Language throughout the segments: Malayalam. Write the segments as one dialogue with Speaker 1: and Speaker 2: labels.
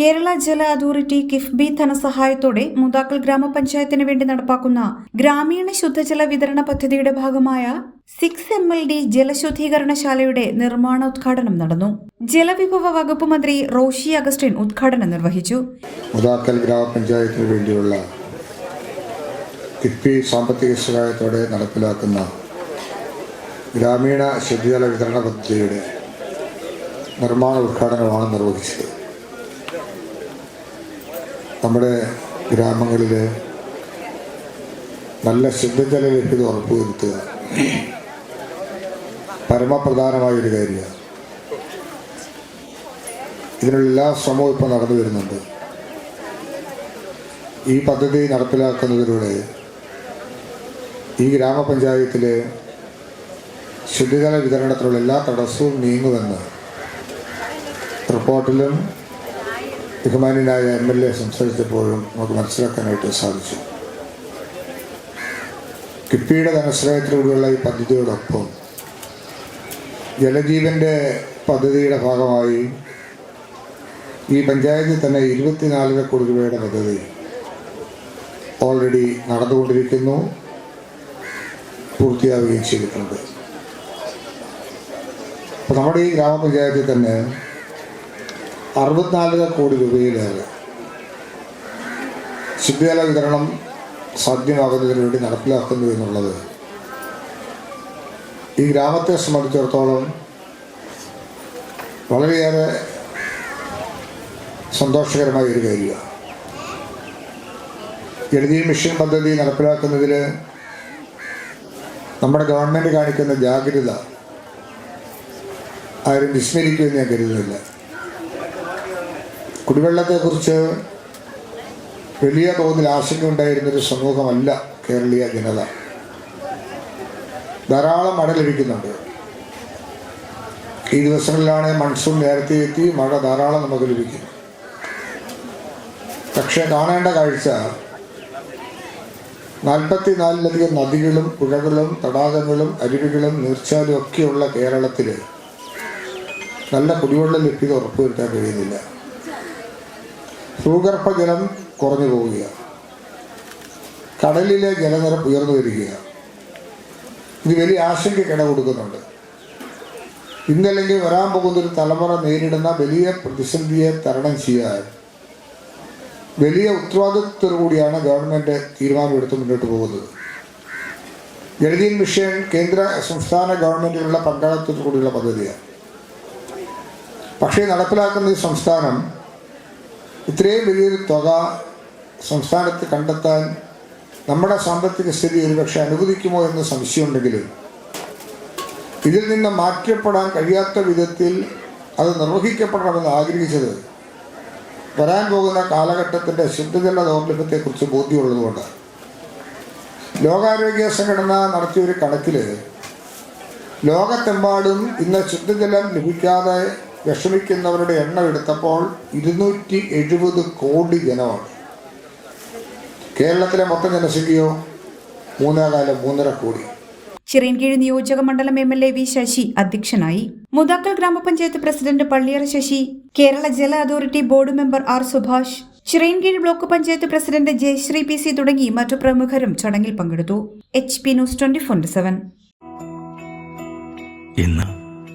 Speaker 1: കേരള ജല അതോറിറ്റി കിഫ്ബി ധനസഹായത്തോടെ മുതാക്കൽ ഗ്രാമപഞ്ചായത്തിന് വേണ്ടി നടപ്പാക്കുന്ന ഗ്രാമീണ ശുദ്ധജല വിതരണ പദ്ധതിയുടെ ഭാഗമായ സിക്സ് എം എൽ ഡി ജലശുദ്ധീകരണശാലയുടെ നിർമ്മാണോദ്ഘാടനം നടന്നു. ജലവിഭവ വകുപ്പ് മന്ത്രി റോഷി അഗസ്റ്റിൻ ഉദ്ഘാടനം നിർവഹിച്ചു.
Speaker 2: മുതാക്കൽ ഗ്രാമപഞ്ചായത്തിന് വേണ്ടിയുള്ള കിഫ്ബി സാമ്പത്തിക സഹായത്തോടെ നടപ്പിലാക്കുന്ന ഗ്രാമീണ ശുദ്ധജല വിതരണ പദ്ധതിയുടെ നിർമ്മാണ ഉദ്ഘാടനമാണ് നിർവഹിച്ചത്. നമ്മുടെ ഗ്രാമങ്ങളിൽ നല്ല ശുദ്ധജല ലഭ്യത ഉറപ്പുവരുത്തുക. പരമപ്രധാനമായ ഒരു കാര്യമാണ്. ഇതിനുള്ള എല്ലാ ശ്രമവും ഇപ്പോൾ നടന്നു വരുന്നുണ്ട്. ഈ പദ്ധതി നടപ്പിലാക്കുന്നതിലൂടെ ഈ ഗ്രാമപഞ്ചായത്തിലെ ശുദ്ധജല വിതരണത്തിലുള്ള എല്ലാ തടസ്സവും നീങ്ങുമെന്ന് റിപ്പോർട്ടിലും ബഹുമാന്യനായ എം എൽ എ സംസാരിച്ചപ്പോഴും നമുക്ക് മനസ്സിലാക്കാനായിട്ട് സാധിച്ചു. കിഫ്ബിയുടെ ധനശ്രയത്തിലൂടെയുള്ള ഈ പദ്ധതിയോടൊപ്പം ജലജീവന്റെ പദ്ധതിയുടെ ഭാഗമായി ഈ പഞ്ചായത്തിൽ തന്നെ ഇരുപത്തിനാലര കോടി രൂപയുടെ പദ്ധതി ഓൾറെഡി നടന്നുകൊണ്ടിരിക്കുന്നു പൂർത്തിയാവുകയും ചെയ്തിട്ടുണ്ട്. നമ്മുടെ ഈ ഗ്രാമപഞ്ചായത്തിൽ തന്നെ അറുപത്തിനാലര കോടി രൂപയിലേറെ ശുദ്ധജല വിതരണം സാധ്യമാകുന്നതിന് വേണ്ടി നടപ്പിലാക്കുന്നു എന്നുള്ളത് ഈ ഗ്രാമത്തെ സംബന്ധിച്ചിടത്തോളം വളരെയേറെ സന്തോഷകരമായ ഒരു കാര്യമാണ്. എഴുതി മിഷൻ പദ്ധതി നടപ്പിലാക്കുന്നതിൽ നമ്മുടെ ഗവൺമെന്റ് കാണിക്കുന്ന ജാഗ്രത ആരും വിസ്മരിക്കുമെന്ന് ഞാൻ കരുതുന്നില്ല. കുടിവെള്ളത്തെക്കുറിച്ച് വലിയ തോതിൽ ആശങ്കയുണ്ടായിരുന്നൊരു സമൂഹമല്ല കേരളീയ ജനത. ധാരാളം മഴ ലഭിക്കുന്നുണ്ട് ഈ ദിവസങ്ങളിലാണ് മൺസൂൺ നേരത്തെ എത്തി മഴ ധാരാളം നമുക്ക് ലഭിക്കും. പക്ഷേ കാണേണ്ട കാഴ്ച നാൽപ്പത്തിനാലിലധികം നദികളും പുഴകളും തടാകങ്ങളും അരുവികളും നീർച്ചാലും ഒക്കെയുള്ള കേരളത്തിൽ നല്ല കുടിവെള്ള ലഭ്യത ഉറപ്പുവരുത്താൻ കഴിയുന്നില്ല. ഭൂഗർഭജലം കുറഞ്ഞു പോവുകയാണ്. കടലിലെ ജലനിരപ്പ് ഉയർന്നു വരികയാണ്. ഇത് വലിയ ആശങ്ക ഇട കൊടുക്കുന്നുണ്ട്. ഇന്നല്ലെങ്കിൽ വരാൻ പോകുന്ന ഒരു തലമുറ നേരിടുന്ന വലിയ പ്രതിസന്ധിയെ തരണം ചെയ്യാൻ വലിയ ഉത്തരവാദിത്വത്തോടു കൂടിയാണ് ഗവൺമെന്റ് തീരുമാനമെടുത്ത് മുന്നോട്ട് പോകുന്നത്. ജലജീവൻ മിഷൻ കേന്ദ്ര സംസ്ഥാന ഗവൺമെന്റുകളുടെ പങ്കാളിത്തത്തോടു കൂടിയുള്ള പദ്ധതിയാണ്. പക്ഷേ നടപ്പിലാക്കുന്ന ഈ സംസ്ഥാനം ഇത്രയും വലിയൊരു തുക സംസ്ഥാനത്ത് കണ്ടെത്താൻ നമ്മുടെ സാമ്പത്തിക സ്ഥിതി ഒരുപക്ഷെ അനുവദിക്കുമോ എന്ന് സംശയമുണ്ടെങ്കിലും ഇതിൽ നിന്ന് മാറ്റപ്പെടാൻ കഴിയാത്ത വിധത്തിൽ അത് നിർവഹിക്കപ്പെടണമെന്ന് ആഗ്രഹിച്ചത് വരാൻ പോകുന്ന കാലഘട്ടത്തിന്റെ ശുദ്ധജല ദൗർലഭ്യത്തെക്കുറിച്ച് ബോധ്യമുള്ളതുകൊണ്ട്. ലോകാരോഗ്യ സംഘടന നടത്തിയ ഒരു കണക്കിൽ ലോകത്തെമ്പാടും ഇന്ന് ശുദ്ധജലം ലഭിക്കാതെ വിഷമിക്കുന്നവരുടെ എണ്ണം എടുത്തപ്പോൾ ഇരുന്നൂറ്റി എഴുപത് കോടി ജനമാണ്. കേരളത്തിലെ മൊത്തം ജനസംഖ്യയോ മൂന്നേകാലം മൂന്നര കോടി.
Speaker 1: ചിറയൻകീഴ് നിയോജക മണ്ഡലം M L A V Sasi അധ്യക്ഷനായി. മുതാക്കൽ ഗ്രാമപഞ്ചായത്ത് പ്രസിഡന്റ് പള്ളിയറ ശശി കേരള ജല authority board member R Subhash Chirayinkeezhu block panchayat president Jayasree P C തുടങ്ങി മറ്റു പ്രമുഖരും ചടങ്ങിൽ പങ്കെടുത്തു. H P news twenty four seven.
Speaker 3: ഇന്ന്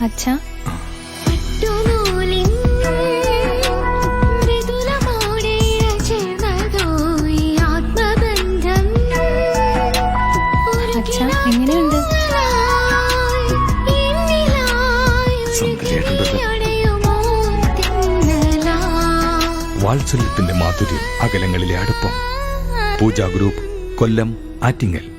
Speaker 4: അച്ഛാ. അച്ഛാ എങ്ങനെയുണ്ട്?
Speaker 3: വാത്സല്യത്തിന്റെ മാധുര്യം അകലങ്ങളിലെ അടുപ്പം. പൂജാ ഗ്രൂപ്പ് കൊല്ലം ആറ്റിങ്ങൽ.